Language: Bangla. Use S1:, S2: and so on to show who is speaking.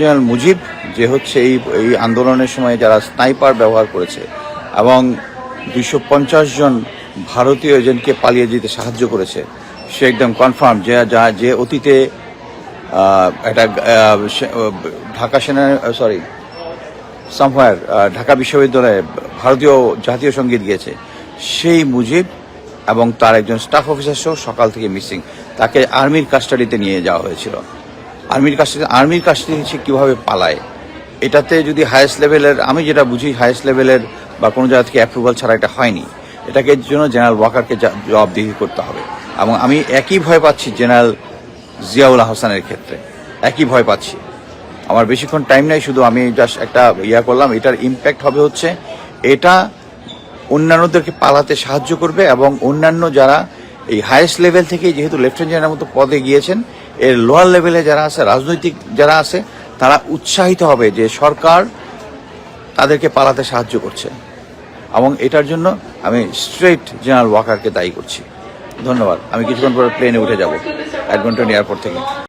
S1: জেনারেল মুজিব, যে হচ্ছে এই এই আন্দোলনের সময় যারা স্নাইপার ব্যবহার করেছে এবং দুইশো পঞ্চাশ জন ভারতীয় এজেন্টকে পালিয়ে যেতে সাহায্য করেছে, সে একদম কনফার্ম যে, যা, যে অতীতে একটা ঢাকা সেনা সরি সামহার ঢাকা বিশ্ববিদ্যালয়ে ভারতীয় জাতীয় সংগীত গিয়েছে। সেই মুজিব এবং তার একজন স্টাফ অফিসার সহ সকাল থেকে মিসিং তাকে আর্মির কাস্টাডিতে নিয়ে যাওয়া হয়েছিল। আর্মির কাছ থেকে আর্মির কাছ থেকে সে কীভাবে পালায়? এটাতে যদি হায়েস্ট লেভেলের আমি যেটা বুঝি হায়েস্ট লেভেলের বা কোনো জায়গা থেকে অ্যাপ্রুভাল ছাড়া এটা হয়নি। এটাকে জন্য জেনারেল ওয়াকারকে জবাবদিহি করতে হবে। এবং আমি একই ভয় পাচ্ছি জেনারেল জিয়াউল হাসানের ক্ষেত্রে। একই ভয় পাচ্ছি। আমার বেশিক্ষণ টাইম নাই, শুধু আমি জাস্ট একটা ইয়া করলাম। এটার ইম্প্যাক্ট হবে হচ্ছে, এটা অন্যান্যদেরকে পালাতে সাহায্য করবে এবং অন্যান্য যারা এই হায়েস্ট লেভেল থেকে যেহেতু লেফটেন্যান্ট জেনারেল মতো পদে গিয়েছেন এর লোয়ার লেভেলে যারা আছে, রাজনৈতিক যারা আছে, তারা উৎসাহিত হবে যে সরকার তাদেরকে পালাতে সাহায্য করছে। এবং এটার জন্য আমি স্ট্রেট জেনারেল ওয়াকারকে দায়ী করছি। ধন্যবাদ। আমি কিছুক্ষণ পরে প্লেনে উঠে যাব। অ্যাডমন্টন এয়ারপোর্ট থেকে।